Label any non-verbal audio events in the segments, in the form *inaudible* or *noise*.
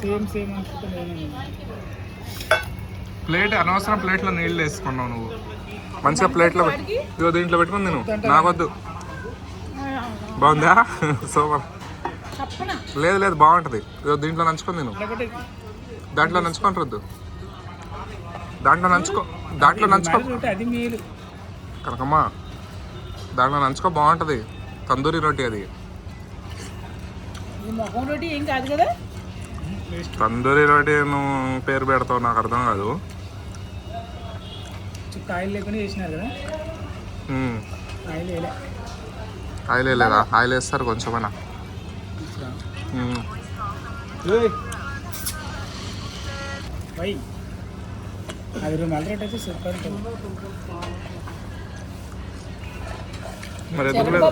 Same same plate అనవసరం ప్లేట్లో నీళ్ళు వేసుకున్నావు నువ్వు. మంచిగా ప్లేట్లో ఇదిగో దీంట్లో పెట్టుకుని నేను నాకొద్దు బాగుందా? *laughs* సూపర్. లేదు లేదు బాగుంటుంది. ఇదిగో దీంట్లో నంచుకొని నేను ఒకటి దాంట్లో నంచుకొని రద్దు. దాంట్లో నంచుకో. దాంట్లో నంచుకో. కనకమ్మ దాంట్లో నంచుకో బాగుంటుంది. తందూరి రొట్టి అది. ఈ ముఖం రోటి ఏం కాదు కదా? తందూరి రొట్టి నువ్వు పేరు పెడతావు నాకు అర్థం కాదు. చుట్టూ ఆయిల్ లేకుండా చేసినారు కదా. ఆయిల్ వేయలే. ఆయిల్ వేయలేదా? ఆయిల్ వేస్తారు కొంచెమైనా ఉమ్. వై! అది రెండు అలరేట్ అయితే సూపర్ ఉంటుంది మరి ఎందుకు లేదు?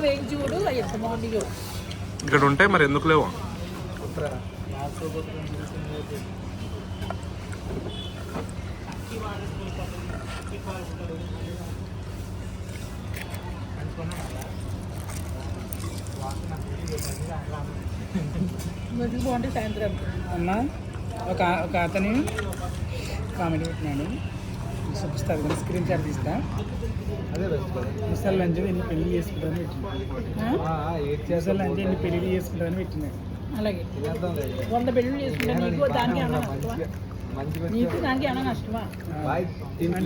ఇక్కడ ఉంటే మరి ఎందుకు లేవు? బాగుంటే సాయంత్రం. అన్న ఒక ఒక అతని కామెడీ పెట్టినాడు. చూపిస్తారు స్క్రీన్ షాట్ తీస్తా. ముసలి లంచ్ ఎన్ని పెళ్ళి ఆ? ముసలి లంచ్ ఎన్ని పెళ్ళి చేసుకుంటారని పెట్టినాడు అలాగే. వంద పెళ్ళిళ్ళు చేసుకుంటే నీకు దానికి నష్టమా? నీకు దానికి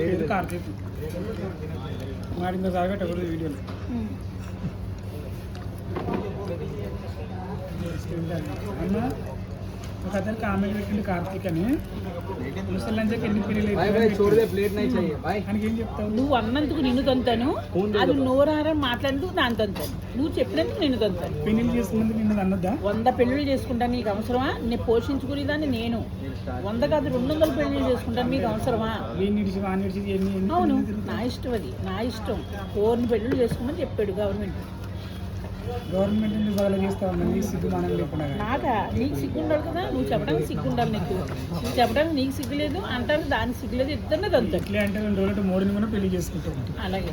పేరు కార్తీక్ వాడి సాగట ఎవరు వీడియోలో. అన్న ఒక అతను కామెడీ పెట్టిండు కార్తీక్ అని. ముసలి లంచ్ ఎన్ని ఆయనకి ఏం చెప్తావు? నువ్వు అన్నందుకు నిన్ను తంతాను. అది నోరారా మాట్లాడుతూ దాని తంతాను. నువ్వు చెప్పినందుకు నిన్ను తంతాను. పెళ్ళి చేసుకున్నందుకు నిన్నది అన్నదా వంద పెళ్ళిళ్ళు చేసుకుంటాను నీకు అవసరమా? నేను పోషించుకునేదాన్ని నేను. వంద కాదు రెండు వందల పెళ్ళిళ్ళు చేసుకుంటాను మీకు అవసరమా? అవును. నా ఇష్టం అది నా ఇష్టం. కోరిని పెళ్ళిళ్ళు చేసుకోమని చెప్పాడు గవర్నమెంట్ గవర్నమెంట్ ఎందుకు బదులు చేస్తా ఉన్నది సిగ్గు మనం లేకుండా నాకా? నీకు సిగ్గు ఉండాలి కదా? నువ్వు చెప్పడానికి సిగ్గు ఉండాలి నీకు. నువ్వు చెప్పడానికి నీకు సిగ్గు లేదు అంటారు దానికి సిగ్గు లేదు ఇద్దరినే తంతాడు ఎట్లా అంటే రెండు రోజులు మోడీని కూడా పెళ్ళి చేసుకుంటాం అలాగే.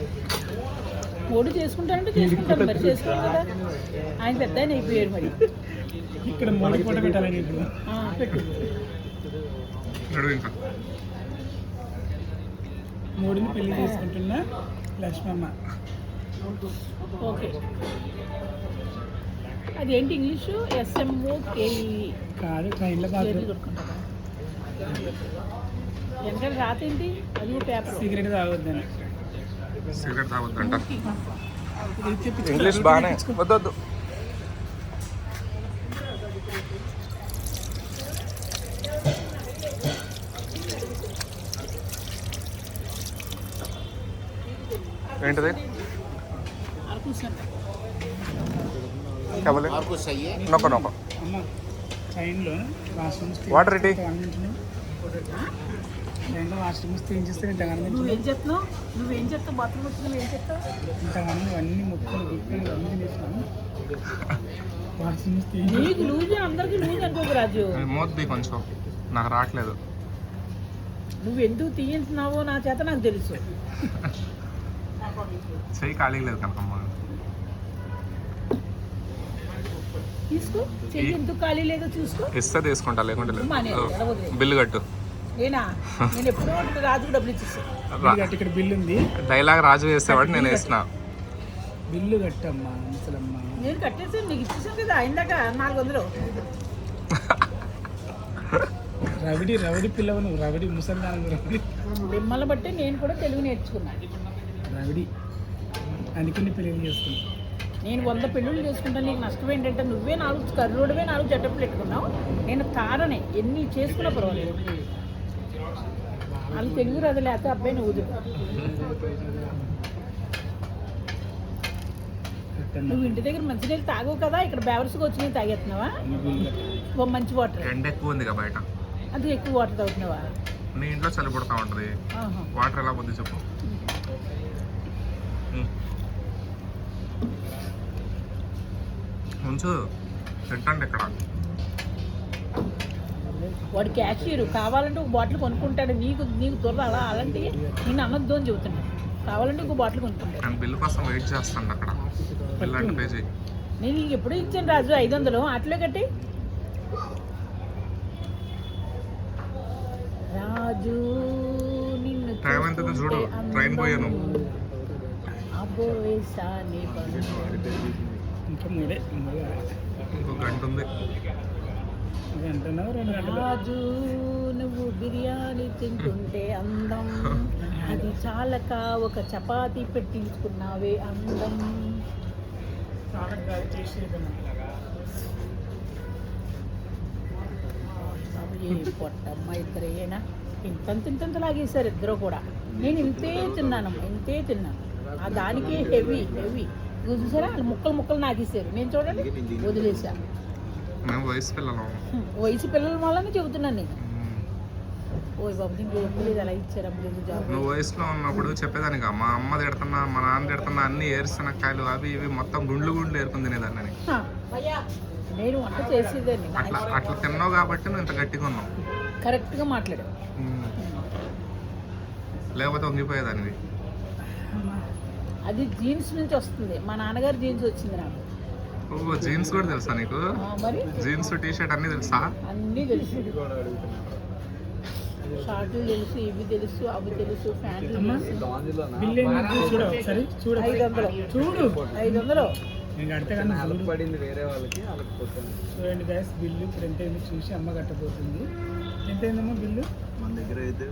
ఓడి చేసుకుంటానంటే చేసుకుంటాను మరి చేసుకోవాలి కదా. ఆయన పెద్ద ఆయన అయిపోయాడు మరి. ఇక్కడ మోడీ ఫోటో పెట్టాలని ఇప్పుడు. పెట్టు. మోడీని పెళ్ళి చేసుకుంటున్న లక్ష్మమ్మ. ఓకే. అదేంటి English? S M O K E కాదు ట్రైన్లో కాదు కొట్టుకుంటారా వెనకాల రాత ఏంటి అది పేపర్? సిగరెట్ తాగొద్దని సిగరెట్ తాగొద్దంట. ఇంగ్లీష్ బాగానే వద్దు వద్దు ఏంటిది? ట్రైన్లో వాష్రూమ్ వాటర్ ఇటీ ట్రైన్లో వాష్రూమ్ క్లీన్ చేస్తే ఇంత నువ్వేం చెప్తున్నావు? నువ్వేం చెప్తావు? బాత్రూమ్ వచ్చిన నువ్వేం చెప్తావు ఇంతమంది అన్ని ముక్కలు గుక్కలు అన్ని చేసినాము వాష్రూమ్ నీకు లూజ్ అందరికీ లూజ్ అనుకోకు రాజు. మోద్ది కొంచెం. నాకు రావట్లేదు. నువ్వు ఎందుకు తీయించున్నావో నా చేత నాకు తెలుసు. *laughs* చెయ్యి ఖాళీ లేదు కనకమ్మ. తీసుకో. చెయ్యి ఎందుకు ఖాళీ లేదో చూసుకో. ఇస్తే తీసుకుంటా లేకుంటే లేదు. బిల్లు కట్టు. నేనా నేను ఎప్పుడో రాజుకు డబ్బులు ఇక్కడ బిల్లు ఉంది. డైలాగ్ రాజు చేసేవాడు నేను వేసిన. బిల్లు కట్టమ్మా ముసలమ్మ. నేను కట్టేసాను నీకు ఇచ్చేసాను కదా అయిందాక నాలుగు వందలు. రవిడి రవిడి పిల్లవు నువ్వు రవిడి ముసలిదానం రవిడి. మిమ్మల్ని బట్టి నేను కూడా తెలుగు నేర్చుకున్నాను రవిడి అందుకే నీ పెళ్ళి చేసుకున్నా. నేను వంద పెళ్ళిళ్ళు చేసుకుంటాను నీకు నష్టం ఏంటంటే నువ్వే నాలుగు కర్రోడివే నాలుగు చెట్టప్పులు పెట్టుకున్నావు. నేను తారనే ఎన్ని చేసుకున్నా పర్వాలేదు. వాళ్ళు తెలుగు రాదు లేకపోతే అబ్బాయి నువ్వు నువ్వు ఇంటి దగ్గర మంచినీళ్ళు తాగవు కదా ఇక్కడ బేవర్స్గా వచ్చి నీళ్ళు తాగేస్తున్నావా? ఓ మంచి వాటర్ ఎండ ఎక్కువ ఉంది కదా బయట. అది ఎక్కువ వాటర్ తాగుతున్నావా? నీ ఇంట్లో చలి పుడతా ఉంటుంది. వాటర్ ఎలా పోద్ది చెప్పు. ఉంచు తింటండి ఇక్కడ. వాడు క్యాషియర్ కావాలంటే ఒక బాటిల్ కొనుక్కుంటాడు. నీకు నీకు త్వరలో అలా అలాంటి నేను అనొద్దు అని చెబుతున్నాను కావాలంటే ఒక బాటిల్ కొనుక్కుంటాడు. నేను బిల్లు కోసం వెయిట్ చేస్తాను అక్కడ. బిల్లు అంటే పే చేయి. నేను నీకు ఎప్పుడు ఇచ్చాను రాజు? ఐదు వందలు. అట్లే కట్టి. రాజు నిన్ను టైం ఎంత అవుతుందో చూడు. ట్రైన్ పోయాను. అందం. అబ్బోయ్ సాని బంధం. ఇంకా మూడే మూడే ఇంకో గంట ఉంది. గంటలో రెండు గంటలు. రాజు నువ్వు బిర్యానీ తింటుంటే అందం. అది చాలక ఒక చపాతీ పెట్టించుకున్నావే అందం. పొట్టమ్మ ఇద్దరేనా ఇంతంత ఇంతంత లాగేశారు ఇద్దరు కూడా. నేను ఇంతే తిన్నాను ఇంతే తిన్నాను. ఆ దానికే హెవీ హెవీ. నువ్వు చూసారా? వాళ్ళు ముక్కలు ముక్కలు నాగేశారు. నేను చూడండి. వదిలేసా. వయసు పిల్లలు. వయసు పిల్లల వల్లనే చెబుతున్నాను నేను. ఓయ్ బాబు దీనికి లేదు అలా ఇచ్చారు నువ్వు వయసులో ఉన్నప్పుడు చెప్పేదానిగా మా అమ్మ తిడుతున్నా మా నాన్న తిడుతున్నా అన్ని ఏరుశనక్కాయలు అవి ఇవి మొత్తం గుండ్లు గుండ్లు ఏరుకుని తినేదాన్ని నేను. వంట చేసేదాన్ని. అట్లా అట్లా తిన్నావు కాబట్టి నువ్వు ఇంత గట్టిగా ఉన్నావు. కరెక్ట్గా మాట్లాడావు. లేకపోతే వంగిపోయేదానివి. అది జీన్స్ నుంచి వస్తుంది. మా నాన్నగారు జీన్స్ వచ్చింది నాకు. ఓ జీన్స్ కూడా తెలుసా నీకు? జీన్స్ టీ షర్ట్ అన్నీ తెలుసా? అన్నీ తెలుసు. షార్ట్లు తెలుసు ఇవి తెలుసు అవి తెలుసు ప్యాంట్లు తెలుసు. ఐదు వందలు చూడు ఐదు వందలు నేను కడితే కానీ చూడు. పడింది వేరే వాళ్ళకి చూడండి గ్యాస్ బిల్లు ఇప్పుడు ఎంత చూసి అమ్మ కట్టబోతుంది. ఎంత అయిందమ్మా బిల్లు? మన దగ్గర అయితే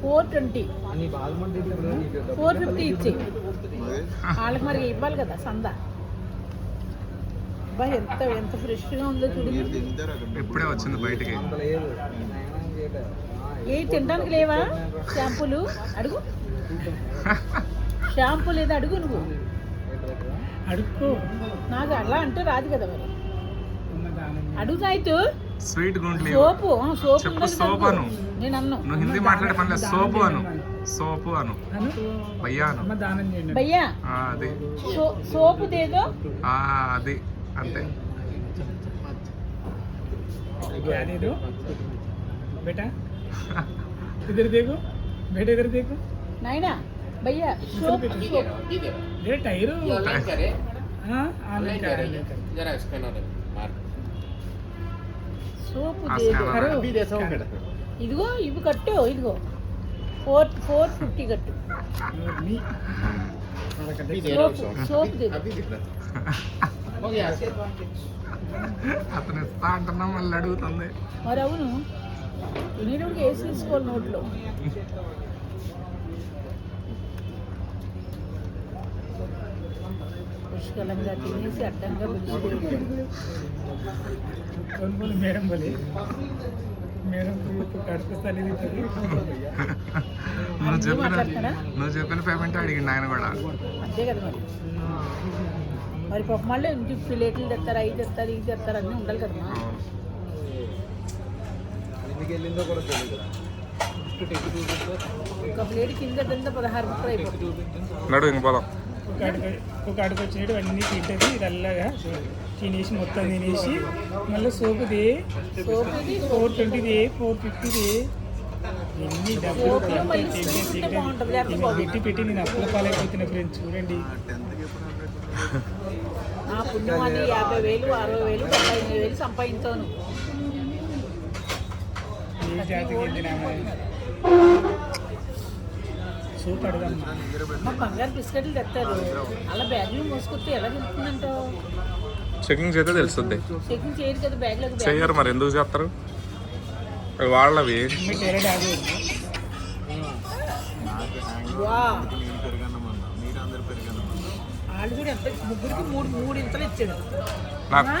ఫోర్ ట్వంటీ. ఫోర్ ఫిఫ్టీ ఇచ్చి. వాళ్ళకి మరి ఇవ్వాలి కదా సంద. అబ్బా ఎంత ఎంత ఫ్రెష్గా ఉందో చూడు. ఇప్పుడే వచ్చింది బయటికి? అంత లేదు. ఏ తినడానికి లేవా? షాంపూలు? అడుగు. *laughs* షాంపూ లేదా అడుగు నువ్వు? అడుక్కో. నాకు అలా అంటే రాదు కదా మరి. అడుగు సాయితు. స్వీట్ గుండ్లు ఇవ్వు. సోపు ఆ, సోపు చెప్పు ఉండదు సోపు కదా. అను. నేను అన్ను నువ్వు హిందీ మాట్లాడే పనిలేదు సోపు అను సోపు అను అను భయ్యా అను అమ్మ దానం చేయండి భయ్యా ఆ, అది సో సోపు దేదో ఆ, అది అంతే क्या दे दो बेटा इधर देखो बेटा इधर देखो నాయనా భయ్యా సోపు సోపు ये टायर हाँ ऑनलाइन कर ऑनलाइन कर సోపు ఇదిగో ఇవి కట్టు ఇదిగో. ఫోర్ ఫోర్ ఫిఫ్టీ కట్టు. సోపు అతను ఇస్తా అంటున్నా మళ్ళీ అడుగుతుంది. మరి అవును వినేటప్పుడు వేసి తీసుకోవాలి నోట్లో? పుష్కలంగా తినేసి అడ్డంగా పిలిచిపోయాడు మేడం బలి మేడం నువ్వు చెప్పిన నువ్వు చెప్పిన పేమెంట్ అడిగిండు ఆయన కూడా. అంతే కదా మరి. మరి పాప మళ్ళీ ప్లేట్లు తెస్తారు అవి తెస్తారు ఇది తెస్తారు అన్నీ ఉండాలి కదా ఒక ప్లేట్ కింద తింటే పదహారు ముక్కలు అయిపోతుంది. ఇంక పోదాం. ఒక అడుగు ఒక అడుగు వచ్చినట్టు అన్నీ తింటుంది ఇది అల్లగా తినేసి మొత్తం తినేసి మళ్ళీ సోపుది ఫోర్ ట్వంటీది ఫోర్ ఫిఫ్టీది ఎన్ని డబ్బులు పెట్టి పెట్టి నేను అప్పుల పాలైపోతున్న ఫ్రెండ్స్ చూడండి. నా యాభై వేలు అరవై వేలు డెబ్బై ఎనిమిది వేలు సంపాదించాను. ఏ జాతికి సూప్ అడగమ్మా. మా బంగారు బిస్కెట్లు తెస్తారు. అలా బ్యాగ్లో మోసుకొస్తే ఎలా తెలుస్తుందంటావు చెకింగ్ చేస్తే తెలుస్తుంది. చెకింగ్ చేయరు కదా బ్యాగ్లోకి బ్యాగ్ చెయ్యరు మరి ఎందుకు చేస్తారు? వాళ్ళవి. వాళ్ళు కూడా ఎంత ముగ్గురికి మూడు మూడు ఇంతలు ఇచ్చాడు. నాకు?